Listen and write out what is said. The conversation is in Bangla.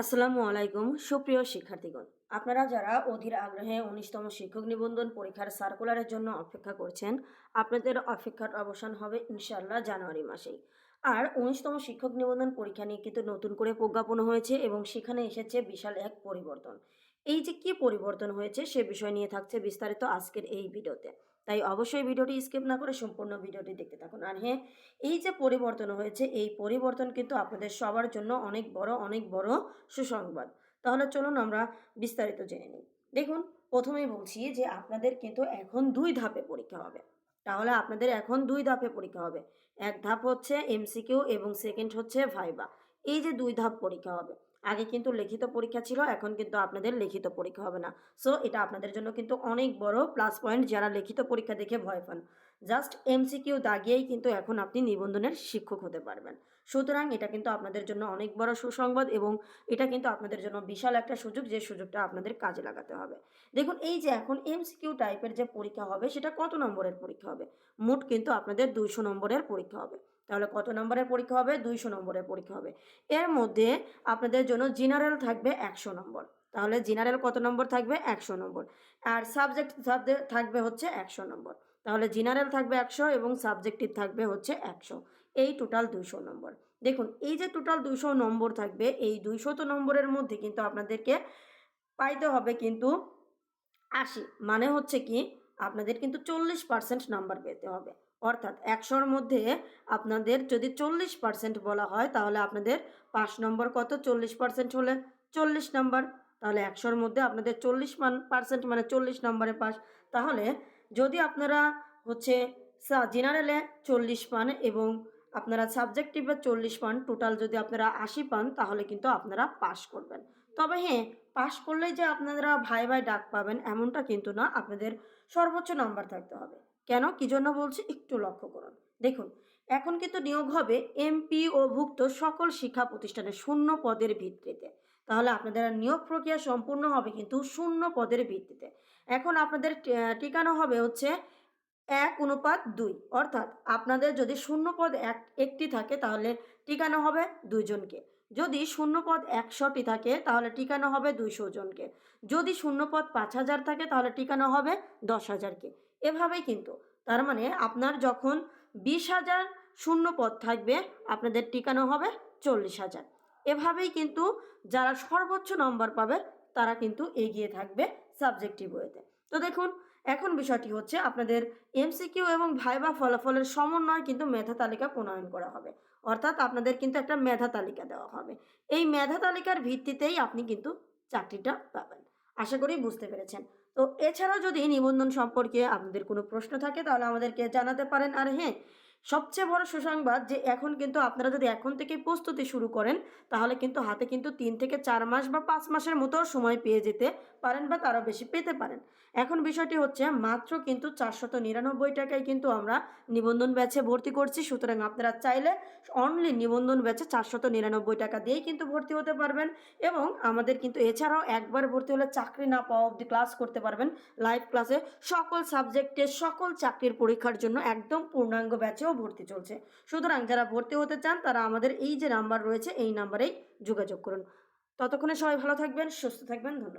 আসসালামু আলাইকুম, সুপ্রিয় শিক্ষার্থীগণ। আপনারা যারা অধীর আগ্রহে উনিশতম শিক্ষক নিবন্ধন পরীক্ষার সার্কুলারের জন্য অপেক্ষা করছেন, আপনাদের অপেক্ষার অবসান হবে ইনশাল্লাহ জানুয়ারি মাসেই। আর উনিশতম শিক্ষক নিবন্ধন পরীক্ষা নিয়ে কিন্তু নতুন করে প্রজ্ঞাপন হয়েছে এবং সেখানে এসেছে বিশাল এক পরিবর্তন। এই যে কি পরিবর্তন হয়েছে সে বিষয় নিয়ে থাকছে বিস্তারিত আজকের এই ভিডিওতে। তাই অবশ্যই ভিডিওটি স্কিপ না করে সম্পূর্ণ ভিডিওটি দেখতে থাকুন। আর হ্যাঁ এই যে পরিবর্তন হয়েছে, এই পরিবর্তন কিন্তু আপনাদের সবার জন্য অনেক বড় অনেক বড় সুসংবাদ। তাহলে চলুন আমরা বিস্তারিত জেনে নিই। দেখুন, প্রথমেই বলছি যে আপনাদের কিন্তু এখন দুই ধাপে পরীক্ষা হবে। তাহলে আপনাদের এখন দুই ধাপে পরীক্ষা হবে। এক ধাপ হচ্ছে এমসিকিউ এবং সেকেন্ড হচ্ছে ভাইবা এই যে দুই ধাপ পরীক্ষা হবে আগে কিন্তু লিখিত পরীক্ষা ছিল, এখন কিন্তু আপনাদের লিখিত পরীক্ষা হবে না। সো এটা আপনাদের জন্য কিন্তু অনেক বড় প্লাস পয়েন্ট যারা লিখিত পরীক্ষা দেখে ভয় পান। জাস্ট এমসিকিউ দাগিয়েই কিন্তু এখন আপনি নিবন্ধনের শিক্ষক হতে পারবেন। সুতরাং এটা কিন্তু আপনাদের জন্য অনেক বড় সুসংবাদ এবং এটা কিন্তু আপনাদের জন্য বিশাল একটা সুযোগ যে সুযোগটা আপনাদের কাজে লাগাতে হবে। দেখুন, এই যে এখন এমসিকিউ টাইপের যে পরীক্ষা হবে, সেটা কত নম্বরের পরীক্ষা হবে? মোট কিন্তু আপনাদের দুইশো নম্বরের পরীক্ষা হবে। তাহলে কত নম্বরের পরীক্ষা হবে? দুইশো নম্বরের পরীক্ষা হবে। এর মধ্যে আপনাদের জন্য জেনারেল থাকবে একশো নম্বর। তাহলে জেনারেল কত নম্বর থাকবে? একশো নম্বর। আর সাবজেক্ট থাকবে হচ্ছে একশো নম্বর। তাহলে জেনারেল থাকবে একশো এবং সাবজেক্টিভ থাকবে হচ্ছে একশো। এই টোটাল দুইশো নম্বর। দেখুন, এই যে টোটাল দুইশো নম্বর থাকবে, এই দুইশত নম্বরের মধ্যে কিন্তু আপনাদেরকে পাইতে হবে কিন্তু আশি। মানে হচ্ছে কি, আপনাদের কিন্তু চল্লিশ পার্সেন্ট নাম্বার পেতে হবে। অর্থাৎ একশোর মধ্যে আপনাদের যদি চল্লিশ পার্সেন্ট বলা হয়, তাহলে আপনাদের পাঁচ নম্বর কত? চল্লিশ পার্সেন্ট হলে চল্লিশ নম্বর। তাহলে একশোর মধ্যে আপনাদের চল্লিশ মান পার্সেন্ট মানে চল্লিশ নম্বরে পাস। তাহলে যদি আপনারা হচ্ছে জেনারেলে চল্লিশ পান এবং আপনারা সাবজেক্টিভে চল্লিশ পান টোটাল যদি আপনারা আশি পান, তাহলে কিন্তু আপনারা পাশ করবেন। তবে হ্যাঁ পাশ করলেই যে আপনারা ভাই ভাই ডাক পাবেন, এমনটা কিন্তু না। আপনাদের সর্বোচ্চ নাম্বার থাকতে হবে। কেন? কি জন্য বলছি? একটু লক্ষ্য করুন। দেখুন, এখন কিন্তু নিয়োগ হবে এমপি ও ভুক্ত সকল শিক্ষা প্রতিষ্ঠানে শূন্য পদের ভিত্তিতে। তাহলে আপনাদের নিয়োগ প্রক্রিয়া সম্পূর্ণ হবে কিন্তু শূন্য পদের ভিত্তিতে। এখন আপনাদের টিকানো হবে হচ্ছে এক অনুপাত দুই। অর্থাৎ আপনাদের যদি শূন্য পদ এক, একটি থাকে তাহলে টিকানো হবে দুইজনকে। যদি শূন্যপদ একশোটি থাকে তাহলে টিকানো হবে দুইশো জনকে। যদি শূন্যপদ পাঁচ হাজার থাকে তাহলে টিকানো হবে দশ হাজারকে। এভাবেই কিন্তু। তার মানে আপনার যখন বিশ হাজার শূন্য পদ থাকবে, আপনাদের টিকানো হবে চল্লিশ হাজার। এভাবেই কিন্তু যারা সর্বোচ্চ নম্বর পাবে, তারা কিন্তু এগিয়ে থাকবে সাবজেক্টিভ ওয়েতে তো। দেখুন, এখন বিষয়টি হচ্ছে আপনাদের এমসিকিউ এবং ভাইবা ফলাফলের সমন্বয় কিন্তু মেধা তালিকা প্রণয়ন করা হবে। অর্থাৎ আপনাদের কিন্তু একটা মেধা তালিকা দেওয়া হবে। এই মেধা তালিকার ভিত্তিতেই আপনি কিন্তু চাকরিটা পাবেন। আশা করি বুঝতে পেরেছেন। তো এছাড়াও যদি নিবন্ধন সম্পর্কে আপনাদের কোনো প্রশ্ন থাকে, তাহলে আমাদেরকে জানাতে পারেন। আর হ্যাঁ সবচেয়ে বড় সুসংবাদ যে এখন কিন্তু আপনারা যদি এখন থেকে প্রস্তুতি শুরু করেন, তাহলে কিন্তু হাতে কিন্তু তিন থেকে চার মাস বা পাঁচ মাসের মতো সময় পেয়ে যেতে পারেন বা তারও বেশি পেতে পারেন। এখন বিষয়টি হচ্ছে মাত্র কিন্তু চারশত নিরানব্বই টাকায় কিন্তু আমরা নিবন্ধন ব্যাচে ভর্তি করছি। সুতরাং আপনারা চাইলে অনলি নিবন্ধন ব্যাচে চারশত নিরানব্বই টাকা দিয়েই কিন্তু ভর্তি হতে পারবেন এবং আমাদের কিন্তু এছাড়াও একবার ভর্তি হলে চাকরি না পাওয়া অব্দি ক্লাস করতে পারবেন। লাইভ ক্লাসে সকল সাবজেক্টের সকল চাকরির পরীক্ষার জন্য একদম পূর্ণাঙ্গ ব্যাচেও ভর্তি চলছে। সুতরাং যারা ভর্তি হতে চান, তারা আমাদের এই যে নাম্বার রয়েছে, এই নাম্বারেই যোগাযোগ করুন। ততক্ষণে সবাই ভালো থাকবেন, সুস্থ থাকবেন, ধন্যবাদ।